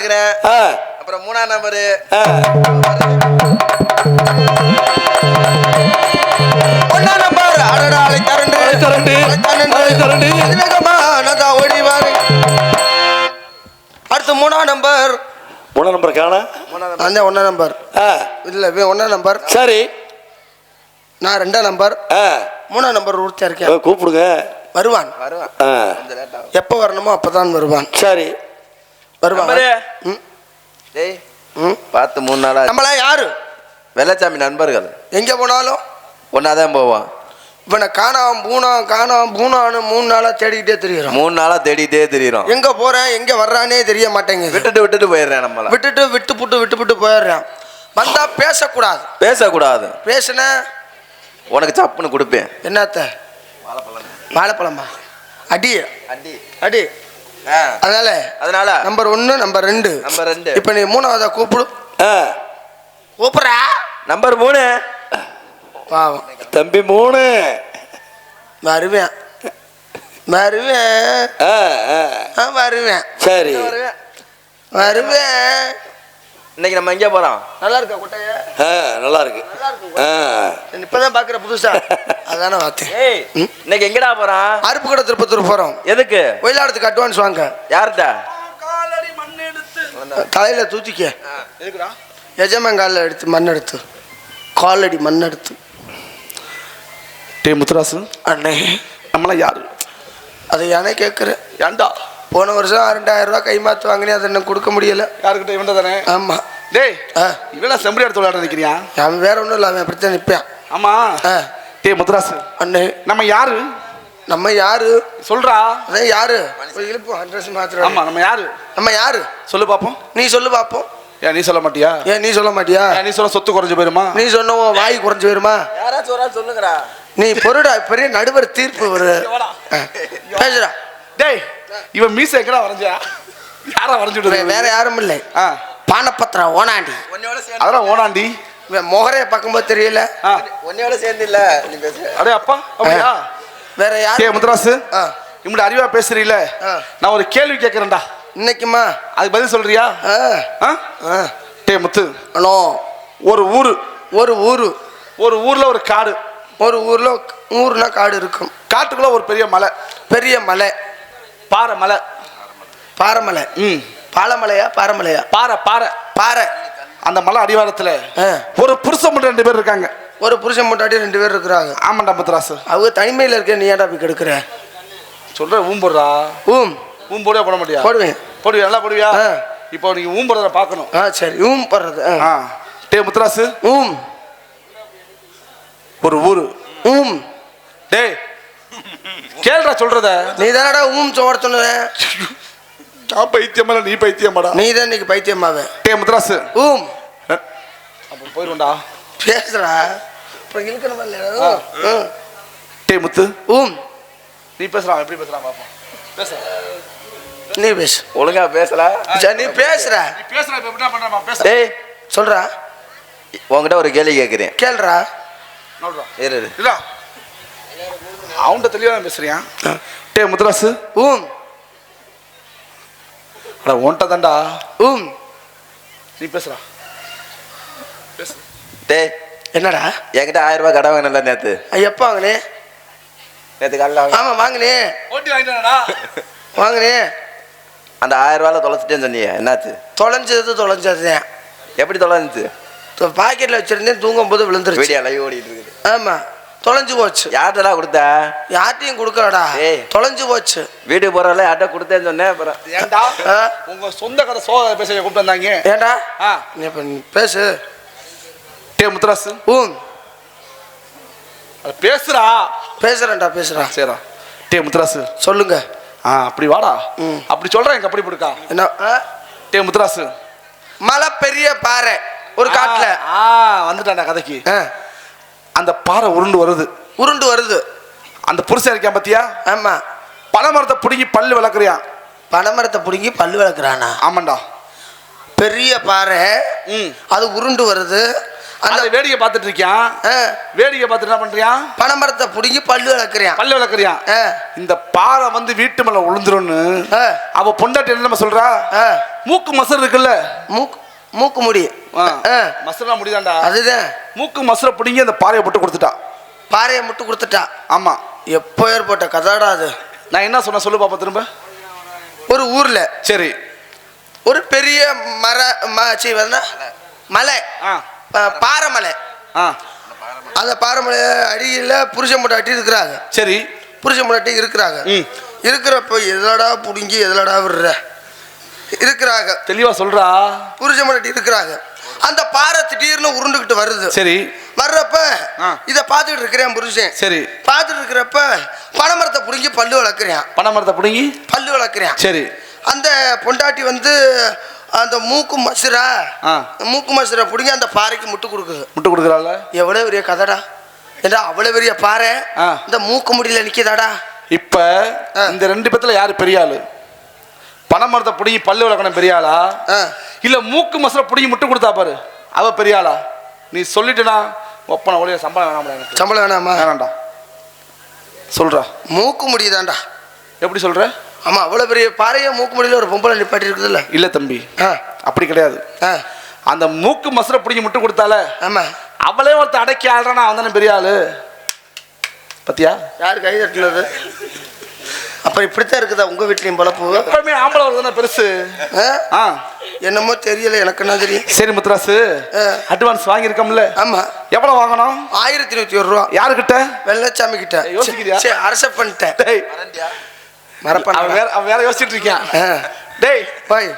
இருக்கிறேன் அப்புறம் மூணாம் நம்பரு. ஆ. ஒன்னா நம்பர். அடடா அலை தரண்டு. திரண்டு, அலை திரண்டு. அதிவேகமா நான் தான் ஓடி வாரேன் அடுத்து மூணாம் நம்பர். மூணாம் நம்பர் காண? அந்த ஒன்னா நம்பர். இல்ல நம்பர். சரி. நான் ரெண்டாம் நம்பர். மூணாம் நம்பர் உறுத்தியா ஆ, இருக்கேன் கூப்பிடுங்க. வருவான். வருவான் எப்போ வரணுமோ அப்பதான் வருவான். சரி. ம், டேய் ம். பார்த்து மூணு நாளா நம்மளா யாரு? வெள்ளச்சாமி நண்பர்கள். எங்க போனாலும். ஒன்னாதான் போவான் இவனை காணாம பூனாம் காணாம பூனான்னு மூணு நாளா தேடிக்கிட்டே தெரியுறோம். மூணு நாளா தேடிட்டே தெரியுறோம். எங்க போறேன் எங்க வர்றானே தெரிய மாட்டேங்குது. விட்டுட்டு விட்டுட்டு போயிடுறேன் நம்மள. விட்டுட்டு விட்டு புட்டு விட்டு புட்டு போயிடுறான். வந்தா பேசக்கூடாது. பேசக்கூடாது. பேசுன? உனக்கு சப்புன்னு கொடுப்பேன். என்னத்த? வாழைப்பழமா? அடி. அடி. அடி. அதனால அதனால? நம்பர் ஒன்னு நம்பர் ரெண்டு. நம்பர் ரெண்டு. இப்ப நீ மூணாவதா கூப்பிடு. ஆ, கூப்பிடுறா? நம்பர் மூணு. பாவம். தம்பி மூணு. வருவேன். வருவேன். ஆ, ஆ, ஆ, வருவேன். சரி. வருவேன். இன்னைக்கு நம்ம எங்கே போறோம்? நல்லா இருக்கா குட்டைய? ஆ, நல்லா இருக்கு ஆ, இப்பதான் பாக்குற புதுசா? அதானே பார்த்தேன் ஏய்? இன்னைக்கு எங்கடா போறான் அருப்பு கடை திருப்பத்தூர் போறோம். எதுக்கு? ஒயிலாடத்துக்கு அட்வான்ஸ் வாங்க. யார்கிட்ட? தலையில தூத்திக்க எதுக்குடா? எஜமான் காலில் எடுத்து மண் எடுத்து காலடி மண் எடுத்து டே முத்துராசு. அண்ணே. நம்மளாம் யாரு? அதை ஏனே கேட்குறேன் ஏன்டா? போன வருஷம் ரெண்டாயிரம் ரூபாய் கை மாத்து வாங்கினே அதை இன்னும் கொடுக்க முடியல. யாருக்கிட்ட இவன் தானே? ஆமா. டேய் ஆ. இவெல்லாம் செம்படி எடுத்து விளையாட நிற்கிறியா அவன் வேற ஒன்றும் இல்லை அவன் அப்படித்தான் நிற்பான் ஆமா. ஆ. டே முத்துராசு. அண்ணே. நம்ம யாரு? நம்ம யாரு? சொல்றா. அதான் யாரு? போய் இழுப்போம் அட்ரஸ் மாத்திரம் ஆமா நம்ம யாரு? நம்ம யாரு? சொல்லு பாப்போம். நீ சொல்லு பார்ப்போம் ஏன் நீ சொல்ல மாட்டியா? ஏன் நீ சொல்ல மாட்டியா? நீ சொல்ல சொத்து குறைஞ்சு போயிருமா? நீ சொன்ன வாய் குறைஞ்சு போயிருமா? யாராச்சும் ஒரு ஆள் சொல்லுங்கடா. நீ பொருடா பெரிய நடுவர் தீர்ப்பு ஒரு பேசுடா. டேய் இவன் மீச எங்கடா வரைஞ்சா? யாரா வரைஞ்சு வேற யாரும் இல்லை. ஆ. பானப்பத்திரா ஓனாண்டி. அதெல்லாம் ஓனாண்டி. முகரைய பார்க்கும்போது தெரியல. ஆ. உன்னையோட சேர்ந்து இல்ல நீ பேசு. அடே அப்பா அப்படியா? வேற யாரு? முத்துராசு ஆ. இப்படி அறிவா பேசுறீல ஆ. நான் ஒரு கேள்வி கேட்கறேன்டா இன்னைக்குமா? அதுக்கு பதில் சொல்றியா? ஆ. ஆ? ஆ. டே முத்து. அண்ணோ ஒரு ஊரு. ஒரு ஊரு. ஒரு ஊர்ல ஒரு காடு. ஒரு ஊர்ல ஊர்னா காடு இருக்கும். காட்டுக்குள்ள ஒரு பெரிய மலை. பெரிய மலை. பாறை மலை பாறைமலை ம். பாலமலையா பாறைமலையா பாறை பாறை பாறை அந்த மலை அடிவாரத்துல. ஒரு புருஷன் மட்டும் ரெண்டு பேர் இருக்காங்க. ஒரு புருஷன் முட்டாட்டி ரெண்டு பேர் இருக்கிறாங்க. ஆமாண்டா முத்துராசு அவங்க தனிமையில் இருக்க நீ ஏன்டா போய் கெடுக்கிற? சொல்ற ஊம்போடுறா ஊம். ஊம் போடுவா போட மாட்டியா? போடுவேன். போடுவியா? நல்லா போடுவியா. இப்போ நீங்க ஊம் போடுறத பார்க்கணும். ஆ சரி. ஊம் போடுறது ஆ. டே முத்துராசு ஊம். ஒரு ஊரு. ஊம். டேய் கேளுடா சொல்றத. நீ தானடா ஊம் சோட சொன்ன நான் பைத்தியமல நீ பைத்தியமாடா? நீ தான் இன்னைக்கு பைத்தியமாவ. டே முத்துராசு ஊம். அப்போ போயிருவோம்டா பேசுறா அப்புறம் இழுக்கணுமா இல்லையா ம். டே முத்து. ஊம். நீ பேசுறான் எப்படி பேசுறான் பாப்போம். பேச. நீ பேசு. ஒழுங்கா பேசல நீ பேசுற நீ பேசுற இப்ப என்ன பேச. டேய் சொல்றா. உன்கிட்ட ஒரு கேள்வி கேட்குறேன் கேளுடா சொல்றா. இரு இரு. இல்ல. அவன்கிட்ட தெளிவா தான் பேசுறியான் டே முத்துராசு. ஊம். அட உன்கிட்ட தான்டா. ஊம். நீ பேசுறா பேசு. டேய். என்னடா? என்கிட்ட ஆயிரம் ரூபாய் கடை வாங்கினல நேத்து. எப்போ வாங்கினே? நேத்து காலைல வாங்கினேன். ஆமா வாங்கினே. ஓட்டி வாங்கிட்டாடா வாங்கினே. அந்த ஆயிரம் ரூபாயில தொலைச்சிட்டேன்னு சொன்னியே என்னாச்சு? தொலைஞ்சது தொலைஞ்சதுதான் எப்படி தொலைஞ்சிச்சு பாக்கெட்ல வச்சிருந்தேன் தூங்கும் போது விழுந்துருச்சு. வீடியோ லைவ் ஓடிட்டு இருக்குது. ஆமா. தொலைஞ்சு போச்சு. யார்கிட்டடா கொடுத்த? யார்ட்டையும் கொடுக்கலடா. ஏய். தொலைஞ்சு போச்சு. வீட்டுக்கு போறல யார்கிட்ட கொடுத்தேன்னு சொன்னேன் அப்புறம். ஏன்டா ஆ? உங்க சொந்த கதை சோக பேச கூப்பிட்டு வந்தாங்க. ஏண்டா? ஆ. நீ இப்ப பேசு. டே முத்துராசு ஊம் பேசுறா. பேசுறேன்டா பேசுறா. சரிடா டே முத்துராசு. சொல்லுங்க. ஆ அப்படி வாடா. அப்படி சொல்றேன் எங்க அப்படி போடுக்கா என்ன ஆ? டே முத்துராசு. மலை பெரிய பாறை ஒரு காட்டுல. ஆ வந்துட்டான்டா கதைக்கு. ஆ, அந்த பாறை உருண்டு வருது. உருண்டு வருது. அந்த புருஷன் இருக்கான் பாத்தியா? ஆமா. பனைமரத்தை பிடுங்கி பல்லு விளக்குறியான் பனைமரத்தை பிடுங்கி பல்லு விளக்குறானா? ஆமாண்டா. பெரிய பாறை. ம். அது உருண்டு வருது. அந்த வேடிக்கை பார்த்துட்டு இருக்கியான்? வேடிக்கை பார்த்துட்டு என்ன பண்றியான் பனைமரத்தை பிடுங்கி பல்லு விளக்குறான். பல்லு விளக்குறியான். இந்த பாறை வந்து வீட்டு மேல விழுந்துரும்னு அவ பொண்டாட்டி என்ன நம்ம சொல்றா. மூக்கு மசர் இருக்குல்ல? மூக்கு மூக்கு முடி. மசரா முடிதாண்டா? அதுதான். மூக்கு மசரை பிடிங்கி அந்த பாறையை போட்டு கொடுத்துட்டா. பாறையை முட்டு கொடுத்துட்டா. ஆமா. எப்போ ஏற்பட்ட கதாடா அது? நான் என்ன சொன்ன சொல்லு பாப்பா திரும்ப? ஒரு ஊர்ல. சரி. ஒரு பெரிய மர ம- சீ, என்ன? மலை. ஆ. ப- பாறை மலை ஆ. அந்த பாறை மலை அடியில் புருஷன் முட்டாட்டி இருக்கிறாங்க. சரி. புருஷன் முட்டாட்டி இருக்கிறாங்க. இருக்கிறப்ப எதடா புடுங்கி எதடா விடுற? இருக்கிறாங்க. தெளிவா சொல்றா? புருஷன் முட்டாட்டி இருக்கிறாங்க. அந்த பாறை திடீர்னு உருண்டுகிட்டு வருது. சரி. வர்றப்ப. இதை பார்த்துட்டு இருக்கிறேன் புருஷன். சரி. பார்த்துட்டு இருக்கிறப்ப பனைமரத்தை புடுங்கி பல்லு வளர்க்குறேன். பனை மரத்தை பிடுங்கி? பல்லு வளர்க்குறேன். சரி. அந்த பொண்டாட்டி வந்து அந்த மூக்கு மசுரா. மூக்கு மசுரை பிடுங்கி அந்த பாறைக்கு முட்டு கொடுக்குது. முட்டை கொடுக்குறாள் எவ்வளோ பெரிய கதைடா. ஏண்டா அவ்வளோ பெரிய பாறை. இந்த மூக்கு முடியல நிற்கிதாடா இப்ப இந்த ரெண்டு பேத்துல யாரு பெரிய ஆளு? பனை மரத்தை பிடிங்கி பல்லு விளக்கணும் பெரிய ஆளா ஆ. இல்ல மூக்கு மசரை பிடிங்கி முட்டை கொடுத்தா பாரு. அவ பெரிய ஆளா நீ சொல்லிட்டுனா ஒப்பனை ஒளிய சம்பளம் வேணாம்டா எனக்கு. சம்பளம் வேணாமா? வேணாம்டா. சொல்றா. மூக்கு முடியுதாண்டா எப்படி சொல்ற? ஆமாம் அவ்வளோ பெரிய பாறையை மூக்கு முடியல ஒரு பொம்பளை நிப்பாட்டி இருக்குதுல்ல. இல்ல தம்பி. அப்படி கிடையாது. அந்த மூக்கு மசரை பிடிங்கி முட்டை கொடுத்தால ஆமாம் அவளே ஒருத்த அடக்கி ஆள்றானா அவன் தானே பெரிய ஆளு பத்தியா? யார் கை தட்டுனது? அப்போ இப்படித்தான் இருக்குதா உங்கள் வீட்லேயும் பொழப்பு எப்பவுமே ஆம்பளை ஒரு தானே பெருசு? ஆ? ஆ. என்னமோ தெரியல எனக்கு என்ன தெரியும்? சரி முத்துராசு ஆ. அட்வான்ஸ் வாங்கியிருக்கோம்ல. ஆமாம் எவ்வளவு வாங்கணும்? ஆயிரத்தி நூற்றி ஒரு ரூபா. யாருக்கிட்ட? வெள்ளச்சாமி கிட்ட அரச பண்ணிட்டேன். டேய் மறப்பான் அவன் வேற அவன் வேற யோசிச்சுட்டு இருக்கான் ஆ. டேய். பாய்.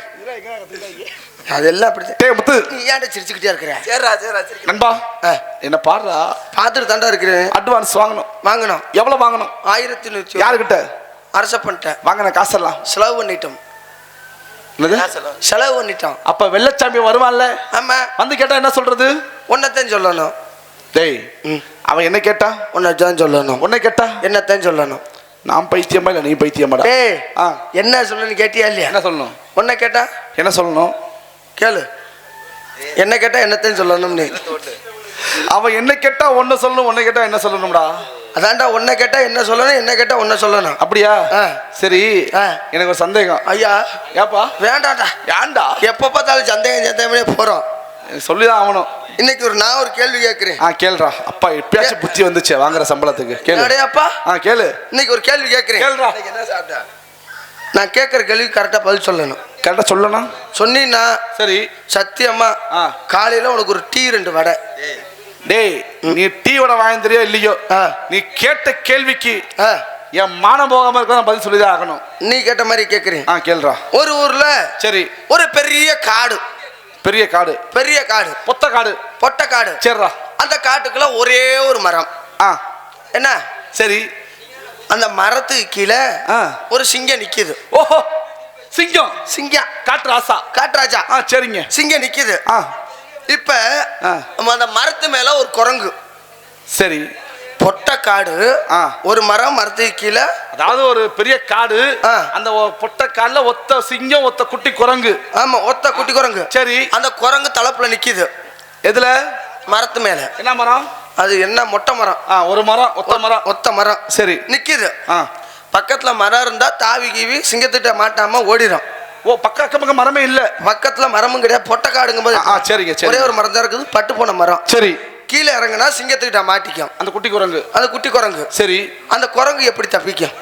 அதெல்லாம் அப்படிதான் டேய் முத்து. நீ ஏன்டா சிரிச்சுக்கிட்டே இருக்கிற? சரிடா சரிடா சரி நண்பா ஆ, என்ன பாடுறா? பார்த்துட்டு தாண்டா இருக்கிறேன். அட்வான்ஸ் வாங்கணும். வாங்கணும். எவ்வளவு வாங்கணும்? ஆயிரத்தி நூற்றி யாருக்கிட்ட? அரச பண்ணிட்டேன். வாங்கின காசெல்லாம் செலவு பண்ணிட்டோம். செலவு? பண்ணிட்டோம். அப்ப வெள்ளச்சாமி வருவான்ல? ஆமா. வந்து கேட்டா என்ன சொல்றது? உன்னைத்தான் சொல்லணும். டேய் அவன் என்ன கேட்டா? உன்னைத்தான் சொல்லணும். உன்னை கேட்டா? என்னத்தான் சொல்லணும். நான் பைத்தியமா இல்ல நீ பைத்தியமாடா? ஆ. என்ன சொல்லணும்னு கேட்டியா இல்லையா? என்ன சொல்லணும்? உன்னை கேட்டா? என்ன சொல்லணும்? கேளு. என்ன கேட்டா என்னத்தான் சொல்லணும் நீ அவன் என்ன கேட்டா ஒன்னு சொல்லணும் உன்னை கேட்டா என்ன சொல்லணும்டா? அதான்டா உன்னை கேட்டா என்ன சொல்லணும் என்ன கேட்டா உன்னை சொல்லணும். அப்படியா. சரி. எனக்கு ஒரு சந்தேகம். ஐயா. ஏப்பா? வேண்டாம்டா. ஏன்டா? எப்போ பார்த்தாலும் சந்தேகம் சந்தேகமே போறோம். சொல்லிதான் ஆகணும். இன்னைக்கு ஒரு நான் ஒரு கேள்வி கேட்கிறேன். ஆ கேளுடா. அப்பா எப்பயாச்சும் புத்தி வந்துச்சு வாங்குற சம்பளத்துக்கு. கேளு. அப்பா? ஆ கேளு. இன்னைக்கு ஒரு கேள்வி கேட்கிறேன். கேளுடா. நான் கேட்குற கேள்வி கரெக்டாக பதில் சொல்லணும். கரெக்டா சொல்லணும். சொன்னீன்னா சரி. சத்தியமா. காலையில உனக்கு ஒரு டீ ரெண்டு வடை. டேய் நீ டீ வடை வாங்கிறியோ இல்லையோ. நீ கேட்ட கேள்விக்கு என் மானம் போகாம இருக்க நான் பதில் சொல்லிதான் ஆகணும். நீ கேட்ட மாதிரி கேட்குறேன் ஆ கேளுடா. ஒரு ஊர்ல சரி. ஒரு பெரிய காடு. பெரிய காடு. பெரிய காடு. பொத்த காடு. பொட்டை காடு. சரிடா அந்த காட்டுக்குள்ள ஒரே ஒரு மரம். ஆ. என்ன? சரி. அந்த மரத்துக்கு கீழே. ஒரு சிங்கம் நிக்குது. ஓஹோ. சிங்கம். சிங்கம். காட்டு ராசா. காட்டுராஜா ஆ சரிங்க. சிங்கம் நிக்குது. ஆ. இப்ப ஆ. நம்ம அந்த மரத்து மேல ஒரு குரங்கு. சரி. பொட்டை காடு ஆ. ஒரு மரம் மரத்துக்கு கீழே. அதாவது ஒரு பெரிய காடு ஆ. அந்த ஒ- பொட்ட கால்ல ஒத்த சிங்கம் ஒத்த குட்டி குரங்கு. ஆமா ஒத்த குட்டி குரங்கு. சரி. அந்த குரங்கு தளப்புல நிக்குது. எதுல? மரத்து மேல. என்ன மரம்? அது என்ன மொட்டை மரம்? ஆ ஒரு மரம் ஒத்த மரம். ஒத்த மரம். சரி. நிக்குது. ஆ. பக்கத்துல மரம் இருந்தா தாவி கீவி சிங்கத்திட்ட மாட்டாம ஓடிடும் ஓ பக்க அக்கம் பக்கம் மரமே இல்ல. பக்கத்துல மரமும் கிடையாது. பொட்டை காடுங்கும் போது ஆ, சரிங்க, சரி. ஒரே ஒரு மரம் தான் இருக்குது. பட்டு போன மரம். சரி. கீழே இறங்குனா சிங்கத்துக்கிட்ட மாட்டிக்கும். அந்த குட்டி குரங்கு. அந்த குட்டி குரங்கு. சரி. அந்த குரங்கு எப்படி தப்பிக்கும்?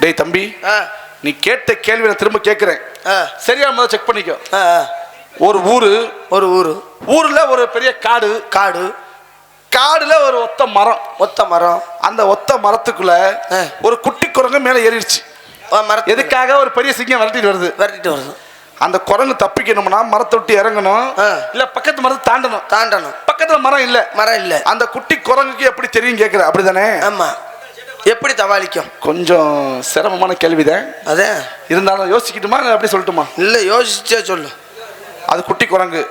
டேய் தம்பி. ஆ, நீ கேட்ட கேள்வி நான் திரும்ப கேட்கிறேன் ஆ, சரியா முதல்ல செக் பண்ணிக்கோ. ஒரு ஊரு. ஒரு ஊரு. ஊர்ல ஒரு பெரிய காடு. காடு. காடுல ஒரு ஒத்த மரம். ஒத்த மரம். அந்த ஒத்த மரத்துக்குள்ள. ஒரு குட்டி குரங்கு மேல ஏறிடுச்சு. மரத்து எதுக்காக ஒரு பெரிய சிங்கம் விரட்டிட்டு வருது? விரட்டிட்டு வருது. அந்த குரங்கு தப்பிக்கணும்னா மரத்தை விட்டு இறங்கணும். இல்ல பக்கத்து மரத்தை தாண்டணும். தாண்டணும். பக்கத்துல மரம் இல்ல. மரம் இல்ல. அந்த குட்டி குரங்குக்கு எப்படி தெரியும் கேக்குற? அப்படிதானே? ஆமா. எப்படி தவாளிக்கும் கொஞ்சம் சிரமமான கேள்விதான். அதே. இருந்தாலும் யோசிக்கட்டுமா? இல்ல அப்படி சொல்லட்டுமா? இல்ல யோசிச்சே சொல்லு. அது குட்டி குரங்கு.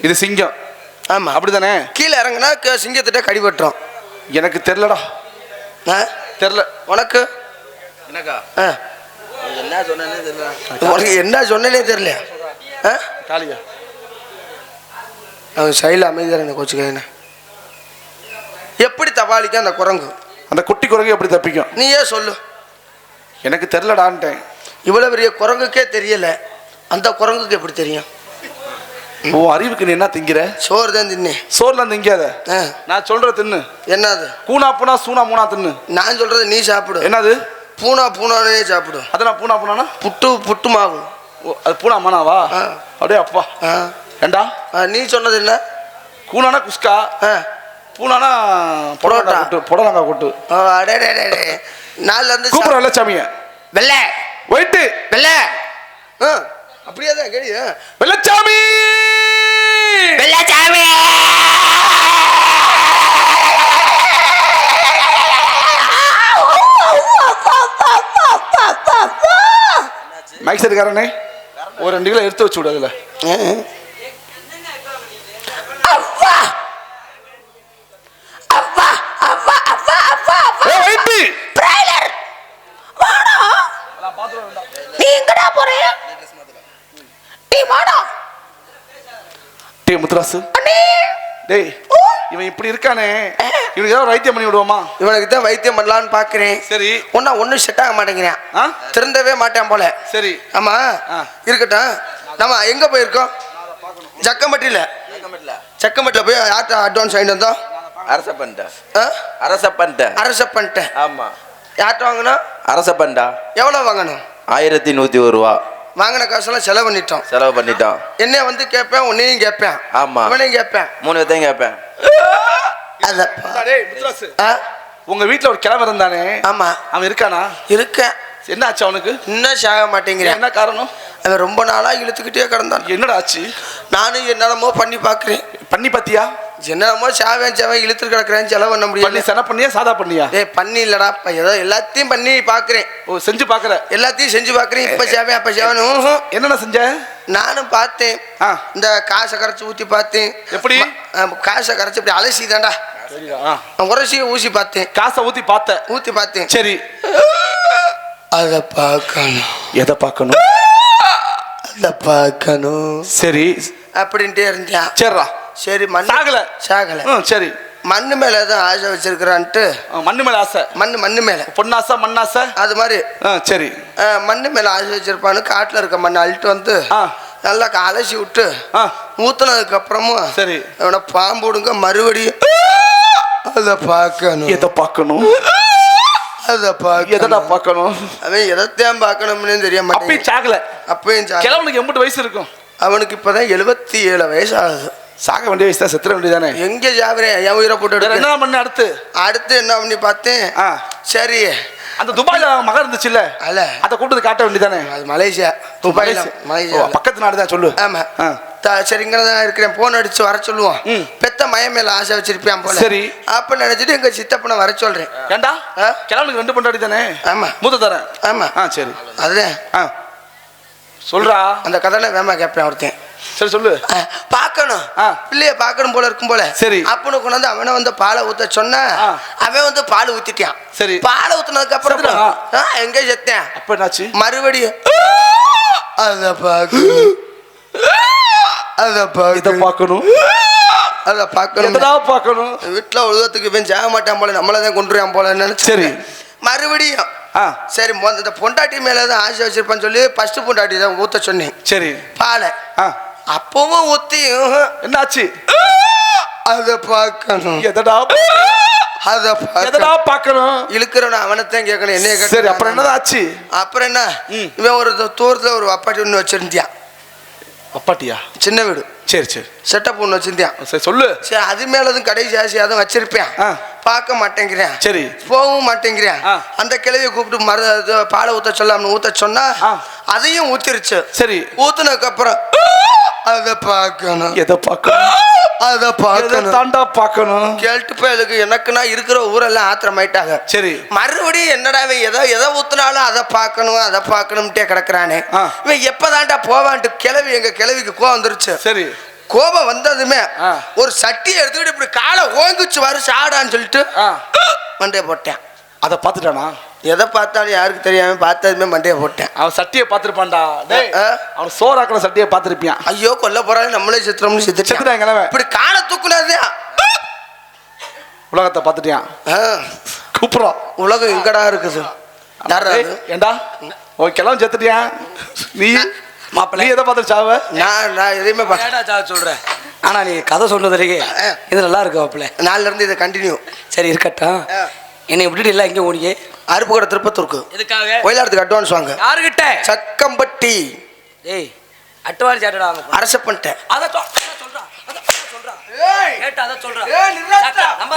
இது சிங்கம். ஆமா அப்படிதானே? கீழே இறங்குனா க- சிங்கத்திட்ட கடிபட்டுரும் எனக்கு தெரிலடா ஆ? தெரில உனக்கு? என்னக்கா? ஆ. என்ன சொன்னேன்னு தெரியல. உனக்கு என்ன சொன்னேனே தெரியல. ஆ? அவன் சைடில் அமைதியாக இருந்த கோச்சுக்க எப்படி தபாலிக்கும் அந்த குரங்கு? அந்த குட்டி குரங்கு எப்படி தப்பிக்கும்? நீயே சொல்லு. எனக்கு தெரிலடான்ட்டேன் இவ்வளோ பெரிய குரங்குக்கே தெரியல. அந்த குரங்குக்கு எப்படி தெரியும்? ஓ அறிவுக்கு நீ என்ன திங்கிற? சோறு தான் தின்னே. சோறுலாம் திங்காத? நான் சொல்ற தின்னு. என்னது? கூனா பூனா சூனா மூணா தின்னு. நான் சொல்றது நீ சாப்பிடு. என்னது? பூனா பூனானே சாப்பிடு. அது நான் பூனா பூனானா? புட்டு புட்டு மாவு. அது பூனா மானாவா. அப்படியே அப்பா. ஏண்டா? நீ சொன்னது என்ன? கூனானா குஸ்கா? பூனானா புரோட்டா. புடலங்காய் கொட்டு புடலங்காய் கொட்டு. அடே. நாலுல இருந்து சா- கூப்பிட வெள்ளச்சாமிய வெள்ளை ஒயிட்டு வெள்ளை. ஆ. அப்படியே தான் கேடி ஆ. வெள்ளச்சாமி! வெள்ளச்சாமி மைக் செட்டுக்காரனே ஒரு ரெண்டு கிலோ எடுத்து வச்சு விடு அதுல ஏய், ஒயிட்டு நீ எங்கடா போற நீ வாடா டேய் முத்துராசு. அண்ணே! டேய் இவன் இப்படி இருக்கானே. இவனுக்கு ஏதாவது வைத்தியம் பண்ணி விடுவோமா? இவனுக்கு தான் வைத்தியம் பண்ணலான்னு பார்க்குறேன் சரி. ஒன்றா ஒன்றும் செட் ஆக மாட்டேங்கிறேன். ஆ? திருந்தவே மாட்டேன் போல. சரி. ஆமா ஆ. இருக்கட்டும். நம்ம எங்க போயிருக்கோம்? ஜக்கம்பட்டியில் சக்கம்பட்டியில் போய் யார்கிட்ட அட்வான்ஸ் வாங்கிட்டு வந்தோம். அரச பண்டா ஆ? அரச பண்டா அரச பண்ணிட்டேன் ஆமா. யார்கிட்ட வாங்கினோம் அரச பண்டா எவ்வளோ வாங்கணும்? ஆயிரத்தி நூத்தி ஒரு ரூபா. வாங்கின காசெல்லாம் செலவு பண்ணிட்டோம். செலவு பண்ணிட்டோம். என்னைய வந்து கேட்பேன் உன்னையும் கேட்பேன் ஆமா. இவனையும் கேட்பேன் மூணு பேர்த்தையும் கேட்பேன் அதப்பா உங்க வீட்ல ஒரு கிழமை இருந்தானே? ஆமா. அவன் இருக்கானா? இருக்கேன். என்ன ஆச்சு அவனுக்கு? இன்னும் சாக மாட்டேங்கிறேன். என்ன காரணம்? அவன் ரொம்ப நாளா இழுத்துக்கிட்டே கிடந்தான். என்னடா ஆச்சு நானும் என்னென்னமோ பண்ணி பார்க்குறேன். பண்ணி பாத்தியா என்னென்னமோ சாவேன் சாவேன் இழுத்து கிடக்குறேன் செலவு பண்ண பண்ணி முடியல சென பண்ணியா சாதா பண்ணியா? ஏய் பண்ணி இல்லடா. ஏதோ எல்லாத்தையும் பண்ணி பார்க்குறேன். ஓ செஞ்சு பாக்குற எல்லாத்தையும் செஞ்சு பார்க்குறேன். இப்போ சேவேன் அப்போ சேவன். என்னென்ன செஞ்ச? நானும் பார்த்தேன். ஆ. இந்த காசை கரைச்சி ஊற்றி பார்த்தேன். எப்படி? காசை கரைச்சி இப்படி அலசி தாண்டா ஆ. உரசி ஊசி பார்த்தேன். காசை ஊத்தி பார்த்த. ஊற்றி பார்த்தேன். சரி. அதை பார்க்கணும். எதை பார்க்கணும்? அதை பார்க்கணும். சரி. அப்படின்ட்டே இருந்தேன் சரிடா சரி மண் சாகல. சாகலை. சரி. மண்ணு மேலே தான் ஆசை வச்சிருக்கிறான்ட்டு. ஆ, மண்ணு மேல ஆசை. மண்ணு மண்ணு மேலே. பொன்னாசை மண்ணாசை? அது மாதிரி. சரி. ஆ, மண்ணு மேலே ஆசை வச்சிருப்பான்னு காட்டில் இருக்க மண்ணை அள்ளிட்டு வந்து. நல்லா அலசி விட்டு ஊத்துனதுக்கு அப்புறமும் சரி. அவனை பாம்பு விடுங்க மறுபடியும் அதை பார்க்கணும். எதை பார்க்கணும்? அதை எதடா பார்க்கணும்? அவன் எதைத்தான் பார்க்கணும்னு தெரிய அப்பயும் மாட்டேன் சாகல. அப்பயும் சா- கிழவனுக்கு வயசு இருக்கும். அவனுக்கு இப்பதான் எழுபத்தி ஏழு வயசு ஆகுது. சாக வேண்டிய வயசு தான் செத்துற வேண்டியதானே எங்க சாவறேன் என் உயிரை போட்டு வேற. என்ன பண்ண அடுத்து? அடுத்து என்ன பண்ணி பார்த்தேன்? ஆ. சரி. அந்த துபாயில அவன் மகன் இருந்துச்சுல்ல? அல்ல. அதை கூப்பிட்டு காட்ட வேண்டியதானே அது மலேசியா. துபாயில மலேசியா. பக்கத்து நாடு தான் சொல்லு. ஆமா. ஆ. த- சரி இங்க தான் இருக்கிறேன். போன் அடிச்சு வர சொல்லுவோம். ம். பெத்த மயம் மேல ஆசை வச்சிருப்பேன் போல. சரி. அப்ப நினைச்சிட்டு எங்க சித்தப்பனை வர சொல்றேன். ஏண்டா? கிழவனுக்கு ரெண்டு பொண்டாடி தானே? ஆமா. மூத்த தரேன் ஆமா. ஆ சரி. அதுதான் ஆ. சொல்றா. அந்த கதை வேமா கேட்பேன் ஒருத்தன். சரி சொல்லு. பார்க்கணும். பிள்ளைய பார்க்கணும் போல இருக்கும் போல. சரி. அப்பனு கொண்டாந்து அவனை வந்து பாலை ஊத்த சொன்னா. அவன் வந்து பால் ஊத்திட்டான். சரி. பாலை ஊத்துனதுக்கு அப்புறம் எங்க செத்தேன்? அப்ப என்னாச்சு? மறுபடியும் அத பார்க்கணும் அத இதை பார்க்கணும் பார்க்கணும். அத பார்க்கணும் எதடா பார்க்கணும்? வீட்டுல உலகத்துக்கு இவன் ஜாக மாட்டான் போல நம்மள தான் கொண்டுருவான் போல நினைச்சு சரி. மறுபடியும் ஆ. சரி இந்த பொண்டாட்டி மேல தான் ஆசை வச்சிருப்பான்னு சொல்லி ஃபர்ஸ்ட் பொண்டாட்டி தான் ஊத்த சொன்னேன். சரி. பாலை. ஆ. அப்பவும் ம்ஹும். என்னாச்சு? அத பார்க்கணும். எதடா? அத எதடா பார்க்கணும்? இழுக்கிறவன அவனைத்தான் கேட்கணும் கேட்கணும். சரி அப்புறம் என்னதான் ஆச்சு? அப்புறம் என்ன. இவன் ஒரு தூரத்துல ஒரு அப்பாட்டி ஒன்று வச்சிருந்தியான் அப்பாட்டியா? சின்ன வீடு. சரி சரி. செட்டப் ஒன்று வச்சிருந்தியான் சரி சொல்லு. சரி அது மேலதும் கடைசி ஆசை அதுவும் வச்சிருப்பேன். ஆ. பார்க்க மாட்டேங்கிறேன். சரி. போகவும் மாட்டேங்கிறேன். அந்த கிழவியை கூப்பிட்டு மரு பாலை ஊத்த சொல்லாம ஊத்த சொன்னா. அதையும் ஊத்திருச்சு. சரி. ஊத்துனதுக்கு அப்புறம் அதை பார்க்கணும். எதை பார்க்கணும்? அதை பார்க்கணும். தாண்டா பார்க்கணும்? கேட்டு போயதுக்கு எனக்குன்னா இருக்கிற ஊரெல்லாம் ஆத்திரமாயிட்டாங்க. சரி. மறுபடியும் என்னடா இவன் எதோ எதை ஊத்துனாலும் அதை பார்க்கணும் அதை பார்க்கணும்ட்டே கிடக்குறானே. இவன் எப்பதான்டா போவான்ட்டு கிளவி எங்க கிளவிக்கு கோவம் வந்துருச்சு. சரி. கோபம் வந்ததுமே. ஒரு சட்டியை எடுத்துக்கிட்டு இப்படி காலை ஓங்கிச்சு வரு சாடான்னு சொல்லிட்டு மண்டையை போட்டேன். அதை பார்த்துட்டானா? எதை பார்த்தாலும் யாருக்கு தெரியாம பார்த்ததுமே மண்டையை போட்டேன். அவன் சட்டியை பார்த்துருப்பான்டா. அவன் சோறாக்கின சட்டியை பார்த்துருப்பியான். ஐயோ கொல்ல போறாங்க நம்மளே சித்திரம்னு சித்திட்டான். செத்துட்டான் இப்படி காலை தூக்குனது. உலகத்தை பார்த்துட்டியான். கூப்பிடுறான் உலகம் எங்கடா இருக்குது? ஏண்டா? ஓ கிழவன் செத்துட்டியான்? நீ? மாப்பிள்ளை. நீ எதை பார்த்து சாவ? நான் நான் எதையுமே ஏடா சார் சொல்கிறேன் ஆனால் நீ கதை இருக்கு இது நல்லா இருக்கு மாப்பிள்ளை. நாலுல இருந்து இதை கண்டினியூ சரி இருக்கட்டும். என்னை விட்டுட்டு இல்லை எங்கே ஓனிங்க அருப்பு கடை திருப்பத்தூருக்கு. எதுக்காக? ஒயிலாடத்துக்கு அட்வான்ஸ் வாங்க. யாருக்கிட்ட சக்கம்பட்டி. ஏய் அட்டுவாரி சாட்டடா வாங்க அரச பண்ணிட்டேன் அதை சொல் அதான் சொல்றான் அதான் அதான் சொல்றான் கேட்டு அதான் சொல்றான் ஏய், நிறுத்தா. சாக்கா, நம்ம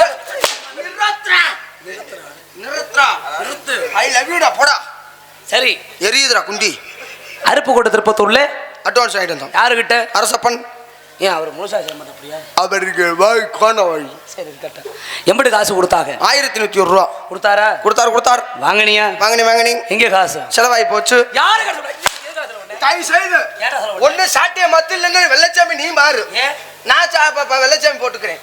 நிறுத்து. ஐ லவ் யூடா போடா. சரி. எரியுதுடா குண்டி. அருப்பு கோட்டை திருப்பத்தூர்ல அட்வான்ஸ் ஆகிட்டு வந்தோம். யாருக்கிட்ட அரசப்பன். ஏன் அவர் முழுசா செய்ய மாட்டேன் அவருக்கு வாய் கோண வழி சரி இருக்கட்டும் எம்பிட்டு காசு கொடுத்தாங்க. ஆயிரத்தி நூத்தி ஒரு ரூபா. கொடுத்தாரா? கொடுத்தாரு கொடுத்தாரு. வாங்கினியா? வாங்கினி வாங்கினி எங்க காசு? செலவாகி போச்சு. யாரு காசு கொடுத்தா? எதுக்கு காசு கொடுத்தா? தாய் செய்து? ஒண்ணு சாட்டிய மத்து இல்லைன்னு வெள்ளச்சாமி நீ மாறு. நான் சா வெள்ளச்சாமி போட்டுக்கிறேன்.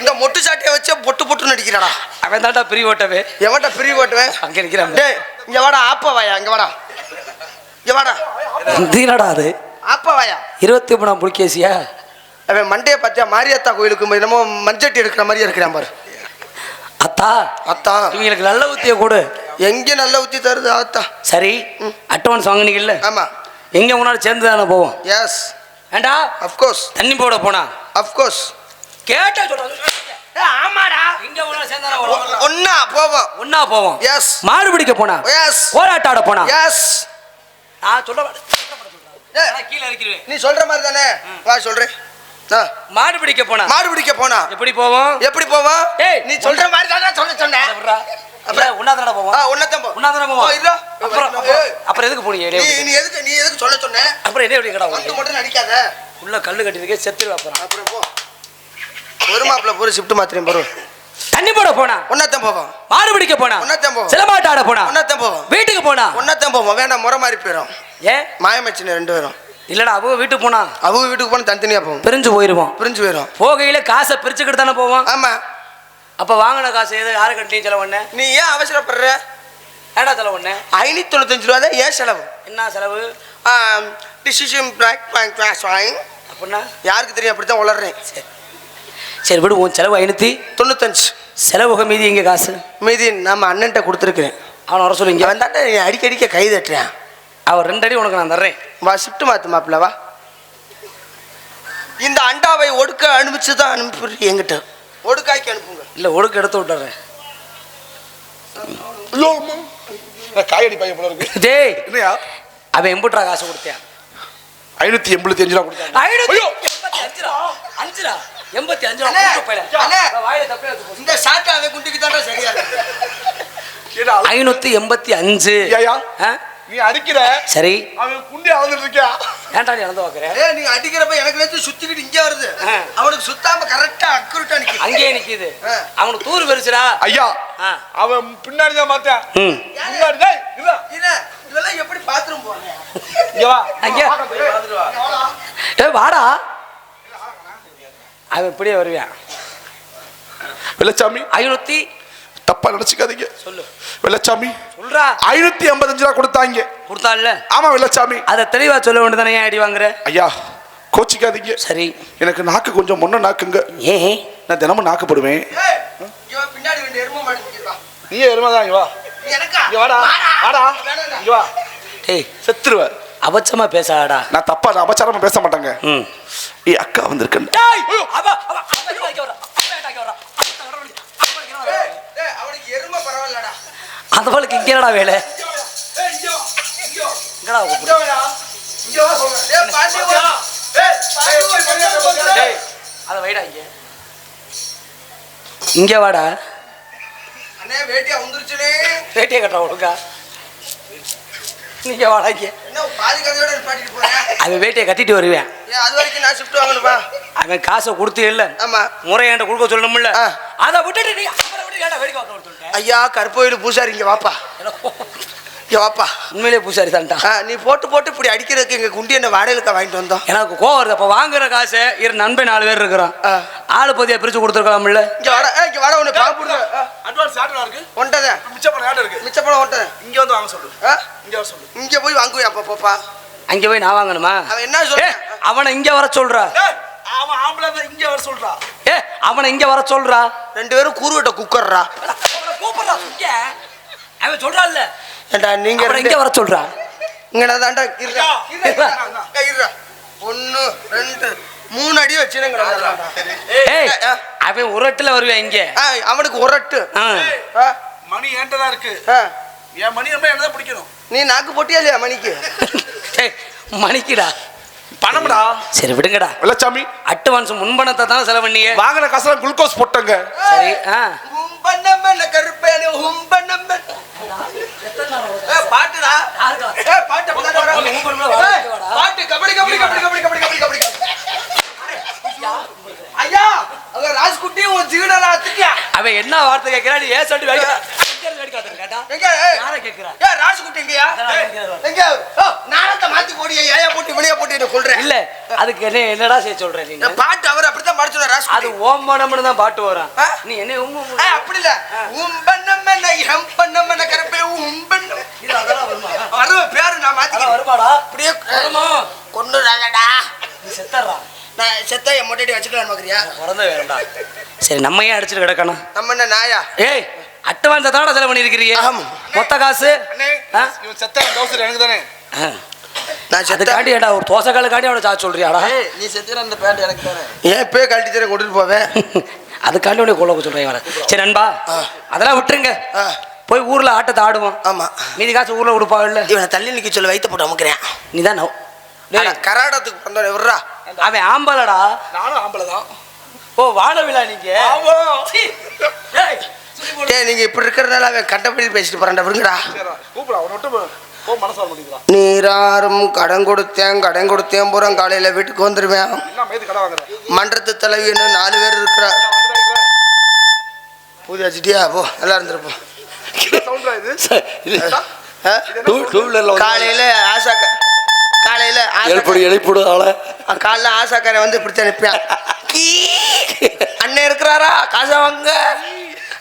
இந்த மொட்டு சாட்டியை வச்சு பொட்டு பொட்டு நடிக்கிறாடா அவன் தாண்டா பிரி ஓட்டவே. எவன்டா பிரி போட்டுவேன் அங்க நிக்கிறான். டேய் இங்க வாடா ஆப்ப வாயா இங்க வாடா. வாடா. அது. ஆப்ப வாயா. இருபத்தி மூணாம் புலிகேசியா? அவன் மண்டையை பார்த்தியா? மாரியத்தா கோயிலுக்கு என்னமோ மஞ்சட்டி எடுக்கிற மாதிரி இருக்கிறான் பாரு. அத்தா. அத்தான் இவங்களுக்கு நல்ல ஊத்திய கொடு. எங்க நல்ல ஊத்தி தருது ஆத்தா? சரி அட்வான்ஸ் வாங்குனீங்கல்ல? ஆமா. எங்க முன்னாடி சேர்ந்து தானே போவோம்? எஸ் ஏண்டா? அஃப்கோர்ஸ் தண்ணி போட போனா? அஃப்கோர்ஸ் கேட்டா சொல்றாங்க ஆமாடா. இங்க முன்னாடி சேர்ந்து தானே போவோம் ஒன்னா போவோம். ஒன்னா போவோம். எஸ் மாடு பிடிக்க போனா? எஸ் கோலாட்டாட போனா? எஸ் நான் சொல்ல. கீழே இறக்கிடுவேன். நீ சொல்ற மாதிரி தானே? வா சொல்றேன் மாடு பிடிக்க போனா? மாடு பிடிக்க போனா? எப்படி போவோம்? எப்படி போவோம்? நீ சொல்ற மாதிரி தானே சொல்ல சொன்னேன். அப்புறம்? உண்ணாதானடா போவோம் ஆ ஒன்னதான் போ உண்ணாதானே ஓ, போவோம்? இல்ல. அப்புறம் அப்புறம் எதுக்கு போனீங்க? நீ எதுக்கு நீ எதுக்கு சொல்ல சொன்ன? அப்புறம் என்ன எப்படி கடா வந்து மட்டும் நடிக்காத. உள்ள கல்லு கட்டிருக்கே செத்துரு அப்புறம். அப்புறம் போ. ஒரு மாப்பிள்ள பூரா ஷிஃப்ட் மாத்திரம் போறோம் தண்ணி போட போனா? ஒன்னதான் போவோம். மாடு பிடிக்க போனா? ஒண்ணாத்தான் போவோம். சிலமாட்ட ஆட போனா? ஒன்னதான் போவோம். வீட்டுக்கு போனா? ஒன்னதான் போவோம். வேண்டாம் முறை மாதிரி போயிடும் ஏன் மாயமச்சின ரெண்டு பேரும். இல்லடா அவங்க வீட்டுக்கு போனா? அவங்க வீட்டுக்கு போனா தனித்தனியா போவோம். பிரிஞ்சு போயிருவோம். பிரிஞ்சு போயிடும் போகையில காசை பிரிச்சுக்கிட்டு தானே போவோம்? ஆமா. அப்ப வாங்கின காசு எது? யாரு கட்டி செலவு பண்ண? நீ ஏன் அவசரப்படுற? ஏடா செலவு பண்ண? ஐநூத்தி தொண்ணூத்தஞ்சு ரூபா தான் ஏன் செலவு? என்ன செலவு? டிசிஷன் பிளாக் அப்படின்னா? யாருக்கு தெரியும்? அப்படி தான் வளர்றேன் சரி. விடு உன் செலவு ஐநூத்தி தொண்ணூத்தஞ்சு. செலவுக மீதி எங்க காசு? மீதி நம்ம அண்ணன்ட்ட கொடுத்துருக்கிறேன். அவன் வர சொல்லுங்க அவன் தாண்டா நீ அடிக்கடிக்க கை தட்டுறேன். அவர் ரெண்டு அடி உனக்கு நான் தர்றேன். வா ஷிஃப்ட் மாத்து மாப்பிள்ள வா. இந்த அண்டாவை ஒடுக்க அனுப்பிச்சு தான் அனுப்பி என்கிட்ட. ஒடுக்காய்க்கு அனுப்புங்க. இல்ல ஒடுக்க எடுத்து விட்டுறேன். காயடி பையன் போல இருக்கு. டேய் என்னையா? அவன் எம்புட்ரா காசு கொடுத்தேன். ஐநூத்தி எண்பத்தி அஞ்சு ரூபா எண்பத்தி அஞ்சு ரூபா போயில. அண்ணே. வாயில தப்பே. இந்த சாட்டை அவன் குண்டிக்கு தாண்டா சரியா ஐநூத்தி எண்பத்தி அஞ்சு. ஐயா, ஆ? நீ அடிக்கிற. சரி. அவன் குண்டி அளந்துட்டு இருக்கியா? ஏன்டா நீ இழந்து பார்க்குற ஏய் நீங்க அடிக்கிறப்ப எனக்கு நேத்து சுத்திக்கிட்டு இங்க வருது. அவனுக்கு சுத்தாம கரெக்டா அக்குருட்டா நிக்குது. அங்கேயே நிக்குது. அவனுக்கு தூர் பெருசுடா ஐயா ஆ. அவன் பின்னாடி தான் ம். முன்னாடி டேய், இல்ல. இல்ல இதெல்லாம் எப்படி பாத்ரூம் போறேன் இங்க வா. அங்கே ஏ வாடா. அவன் இப்படியே வருவான். வெள்ளச்சாமி ஐநூத்தி தப்பா நினைச்சுக்காதீங்க. சொல்லு. வெள்ளச்சாமி சொல்றா. ஐநூத்தி ஐம்பத்தஞ்சு ரூபா கொடுத்தாங்க. கொடுத்தான்ல ஆமா வெள்ளச்சாமி. அதை தெளிவா சொல்ல வேண்டியதானே ஏன் அடி வாங்குற? ஐயா கோச்சிக்காதீங்க. சரி. எனக்கு நாக்கு கொஞ்சம் முன்ன நாக்குங்க. ஏன் நான் தினமும் இவன் பின்னாடி ரெண்டு எருமை எருமைதான் இங்க வா. நீ எனக்கா? இங்க வாடா. வாடா. இங்க வா. டேய். செத்துருவ. அபச்சமா பேசாடா நான் தப்பா நான் அபச்சாரமா பேச மாட்டாங்க. ம். ஏ அக்கா வந்திருக்கேன். அந்த பாலுக்கு இங்க என்னடா வேலை. டேய் அதை வைடா இங்க. இங்க வாடா. வேட்டியா வந்துருச்சுனே. வேட்டியை கட்டுற ஒழுங்கா. நீங்க போறேன் அவன் வேட்டியை கட்டிட்டு வருவேன். அது வரைக்கும் நான் ஷிஃப்ட் வாங்கணுமா? அவன் காசை கொடுத்து இல்ல. ஆமா. முறையாண்ட கொடுக்க சொல்லணும்ல. அதை விட்டுட்டு நீ வேடிக்கை ஐயா கருப்போயில் பூசாரி இங்க வாப்பா. இங்க வாப்பா. உண்மையிலே பூசாரி தான்டா ஆ, நீ போட்டு போட்டு இப்படி அடிக்கிறதுக்கு எங்க குண்டி என்ன வாடகைக்கு வாங்கிட்டு வந்தோம்? எனக்கு கோவம் வருது. அப்ப வாங்குற காசை இரு நண்பன் நாலு பேர் இருக்கிறான். ஆளு பத்தியா பிரிச்சு கொடுத்துருக்கலாம்ல? இங்க வாடா ஏய், இங்க வாடா உன்னை பாப்புடுங்க அட்வான்ஸ் யார்டா இருக்கு? ஒண்டதே மிச்ச பணம் யார்டா இருக்கு? மிச்ச பணம் ஒண்டதே இங்க வந்து வாங்க சொல்லு? இங்க வர சொல்லு. இங்க போய் வாங்குவியா அப்பா பாப்பா? அங்க போய் நான் வாங்கணுமா? அவன் என்ன சொல்றான் அவனை இங்க வர சொல்றா. ஏய், அவன் ஆம்பளை தான் இங்க வர சொல்றா. ஏ அவனை இங்க வர சொல்றா. ரெண்டு பேரும் கூறுவிட்ட குக்கர்ரா கூப்பிடுறா அவன் சொல்றான்ல ஏண்டா நீங்க இங்க வர சொல்றா. இங்க நான் தாண்டா இருடா ஒன்னு ரெண்டு மூணு அடி வச்சுனுங்க ஏய் அவன் உரட்டுல வருவேன் இங்க. அவனுக்கு உரட்டு. ஆ. ஆ, மணி என்கிட்ட தான் இருக்கு? ஆ. என் மணி ரொம்ப என்ன தான் பிடிக்கணும்? நீ நாக்கு போட்டியா இல்லையா மணிக்கு? மணிக்குடா. பணம்டா. சரி விடுங்கடா. வெள்ளச்சாமி. அட்வான்ஸ் முன்பணத்தை தான் செலவு பண்ணீங்க வாங்கின காசுல குளுக்கோஸ் போட்டங்க. சரி ஆ. பாட்டுடா. பாட்டு பாட்டு கபடி கபடி கபடி கபடி கபடி கபடி கபடி. ஐயா அங்க ராஜ்குட்டி உன் அத்துக்கியா அவன் என்ன வார்த்தை கேட்கிறான் நீ ஏன் சொல்லிட்டு எங்க? யாரை கேட்கிறா ஏய் ராஜ்குட்டி எங்கயா அதான் எங்க? நானத்தை மாத்தி போடியா ஏயா போட்டு வெளிய போட்டு என்ன கொள்றேன் இல்ல அதுக்கு என்ன என்னடா செய்ய சொல்ற நீ பாட்டு அவர் அப்படித்தான் பாட சொல்ற அது ராஜ்குட்டி ஓம்பனம்னு தான் பாட்டு வரும்? நீ என்ன. ஏய், அப்படி இல்ல. உம்பன்னம்மன எம்பன்னம்மன கருப்பே உம்பன்னம் இது அதெல்லாம் வருமா? பேரு நான் மாத்திக்கிறேன். வருமாடா? அப்படியே வருமா? ராஜடா நீ செத்தர்றா நான் செத்த என் மொட்டை வச்சுக்கலாம் பாக்குறியா? பிறந்த வேறடா சரி நம்ம ஏன் அடிச்சுட்டு கிடக்கணும்? நம்ம என்ன நாயா? ஏய் அட்வான்ஸை தானே செலவு பண்ணியிருக்கிறீங்க? ஆமா. மொத்த காசு? எனக்கு தானே ஆ. நான் செத்த அதுக்காண்டி ஏடா ஒரு தோசை காலுக்காண்டி அவனை சாச்சு சொல்றியாடா? நீ செத்துற அந்த பேண்ட் எனக்கு தானே. ஏன் இப்பயே கழட்டி தர கொண்டுட்டு போவேன்? அதுக்காண்டி உனக்கு கொள்ள சொல்றேன் வர சரி நண்பா அதெல்லாம் விட்டுருங்க. ஆ, போய் ஊர்ல ஆட்டத்தை ஆடுவோம். ஆமா. மீதி காசு ஊர்ல கொடுப்பா இல்ல? இவனை தள்ளி நிக்க சொல்ல வைத்த போட்டு அமுக்கிறேன். நீ தான் கராடத்துக்கு விடுறா அவன் ஆம்பளடா. நானும் ஆம்பளை தான் ஓ வாழவிழா நீங்க? ஆமா. டேய் நீங்க இப்படி இருக்கிறதுனால அவன் கண்டபடி பேசிட்டு போறான்டா விடுங்கடா. கூப்பிடா அவனை மாட்டேங்கிறான் நீராறும் கடன் கொடுத்தேன் கடன் கொடுத்தேன் பூரா காலையில வீட்டுக்கு வந்துருவேன். மன்றத்து தலைவின்னு நாலு பேர் இருக்கிறா? பூதி வச்சுட்டியா போ நல்லா இருந்துருப்போம்? டூ டூ காலையில ஆசாக்க காலையில எழுப்பிடு எழுப்பிடு ஆளை காலைல ஆசாக்காரன் வந்து இப்படி நிற்பான் அண்ணன் இருக்கிறாரா? காசா வாங்க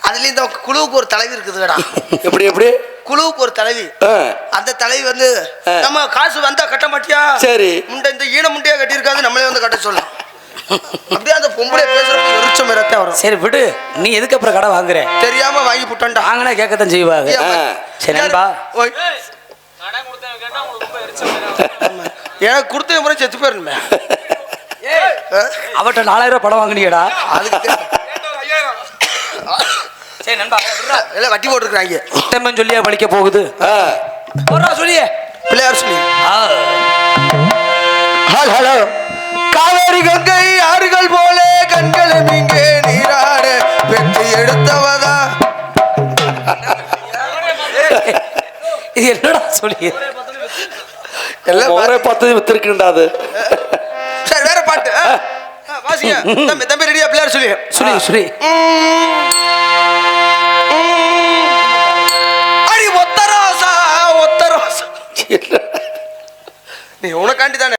அதுலயும் இந்த குழுவுக்கு ஒரு தலைவி இருக்குதுடா எப்படி எப்படி? குழுவுக்கு ஒரு தலைவி. அந்த தலைவி வந்து. நம்ம காசு வந்தா கட்ட மாட்டியா? சரி. முண்டை இந்த ஈன முண்டையா கட்டியிருக்காது நம்மளே வந்து கட்ட சொல்லலாம் அப்படியே அந்த பொம்பளை பேசுறப்ப எரிச்சம் மிரத்தே வரும். சரி விடு. நீ எதுக்கு அப்புறம் கடை வாங்குற? தெரியாம வாங்கி புட்டண்டா வாங்கினா கேட்கத்தான் செய்வாங்க சரி நண்பா. எனக்கு கொடுத்த முறை செத்து போயிருமே? அவட்ட நாலாயிரம் ரூபாய் படம் வாங்கினியடா அதுக்கு சரி நண்பா. எல்லாம் வட்டி போட்டுருக்காங்க உத்தமன் சொல்லியா படிக்க போகுது. ஆ, போடுறா சொல்லியே. பிள்ளையார் சொல்லி. Hello hello. காவேரி கங்கை ஆறுகள் போல கண்களும் இங்கே நீராட பெற்று எடுத்தவதா? இது என்னடா சொல்லி எல்லாம் முறை பார்த்து வித்திருக்குண்டா அது. சரி வேற பாட்டு. வாசிங்க. தம்பி தம்பி ரெடியா பிள்ளையார் சொல்லி. சொல்லி சொல்லி. நீ உனக்காண்டி தானே